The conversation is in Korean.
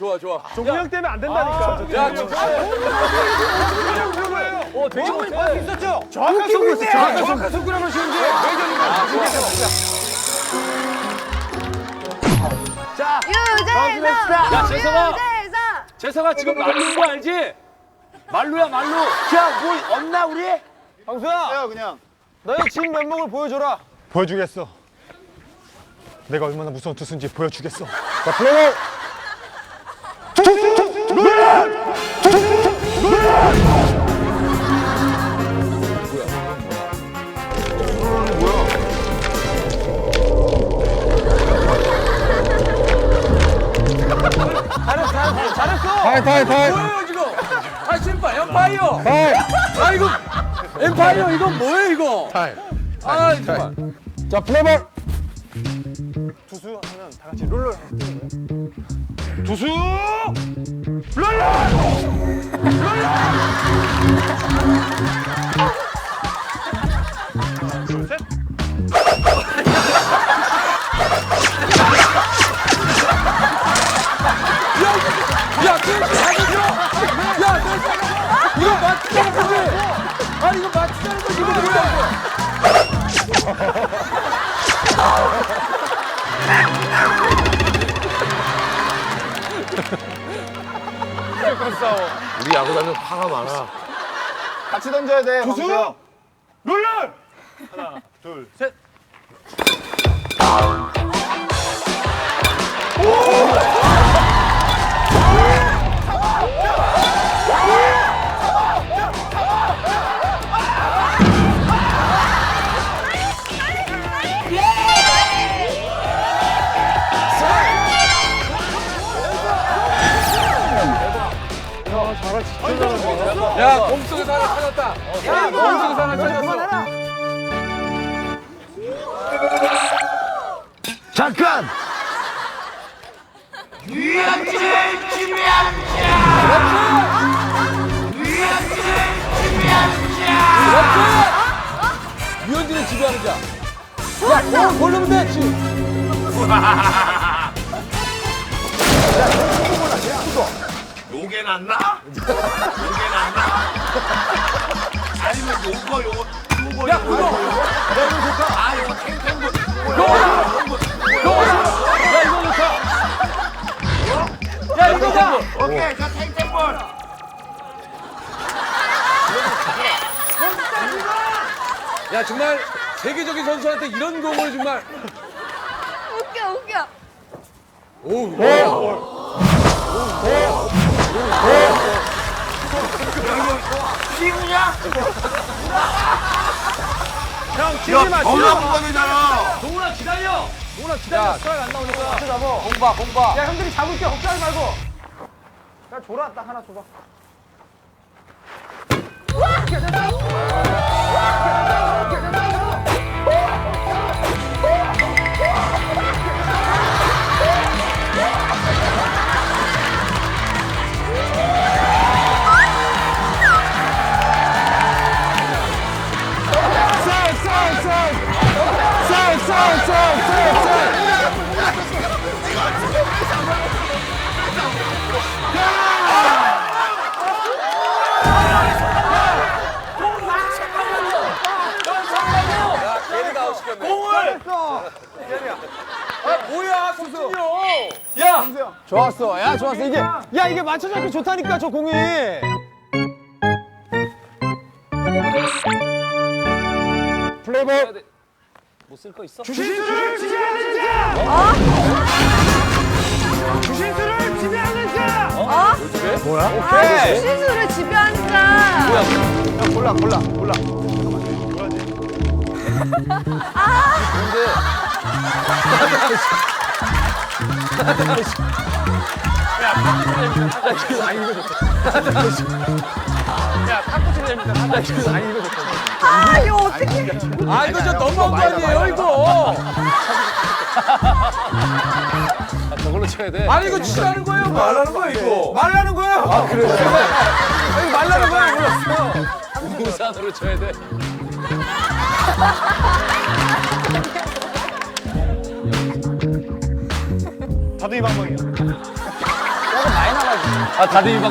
좋아 좋아. 종구 형 때문에 안 된다니까. 야 지금 어, 되게 많이 빠져 있었죠? 정확한 속구였어. 정확한 속구. 속구라면 쉬운데. 유재석! 야, 재성아. 유재석! 재성아 지금 말루인 거 알지? 말루야 말루. 야뭐 없나 우리? 방수야. 그냥. 너의 진 면목을 보여줘라. 보여주겠어. 내가 얼마나 무서운 투수인지 보여주겠어. 자, 플레이! 잘했어, 잘했어. 타이, 타이, 타이! 뭐예요 지금? 아 신발 엠파이어. 타이! 아 이거 엠파이어 이거 뭐예요 이거? 타이! 아 정말. 자, 플레이볼! 투수 하면 다 같이 롤러 뛰는 거야. 야 댄스 하면서. 야 댄스. 이거 맞추자는 거지. 아니 이거 맞추자는 거지 이거 뭐야? 우리 야구단은 화가 많아. 같이 던져야 돼. 투수. 롤러! 야 몸속에서 하나 찾았다. 야 몸속에서 하나 찾았어. 잠깐. 유현진의 지배하는 자. 야, 공 고르면 돼, 지. 요게 낫나? 요게 낫나? 아니면 요거 요거 요거 야, 그거. 아 요거 탱탱볼 야, 이거 좋다. 야, 이거다. 오케이 자 탱탱볼 야, 정말 세계적인 선수한테 이런 공을 정말. 웃겨, 웃겨. 피구 형 치지 마. 치지 마. 건강부감이잖아 동훈아, 기다려. 누나 기다려. 스트라이크 안 나오니까. 공봐, 공봐. 야 형들이 잡을게 걱정하지 말고. 야 줘라 딱 하나 줘봐. 아! 좋았어. 야 좋았어. 이게 야 이게 맞춰잡기 좋다니까 저 공이. 플레이볼! 못쓸 거 있어? 주신수를 지배하는 자. 주신수를 지배하는 자. 어? 뭐야? 아, 주신수를 지배하는 자. 야 골라 골라 골라. 아, 이거 어떻게. 아, 이거 저 너무한 거 아니에요, 이거? 아, 저걸로 쳐야 돼. 아니, 이거 치라는 거예요? 말하는 거예요, 이거? 말라는 거야. 아 그래. 이거 말라는 거야 몰랐어. 우산으로 쳐야 돼. 다들 이 방법이야. 아 다들 이 방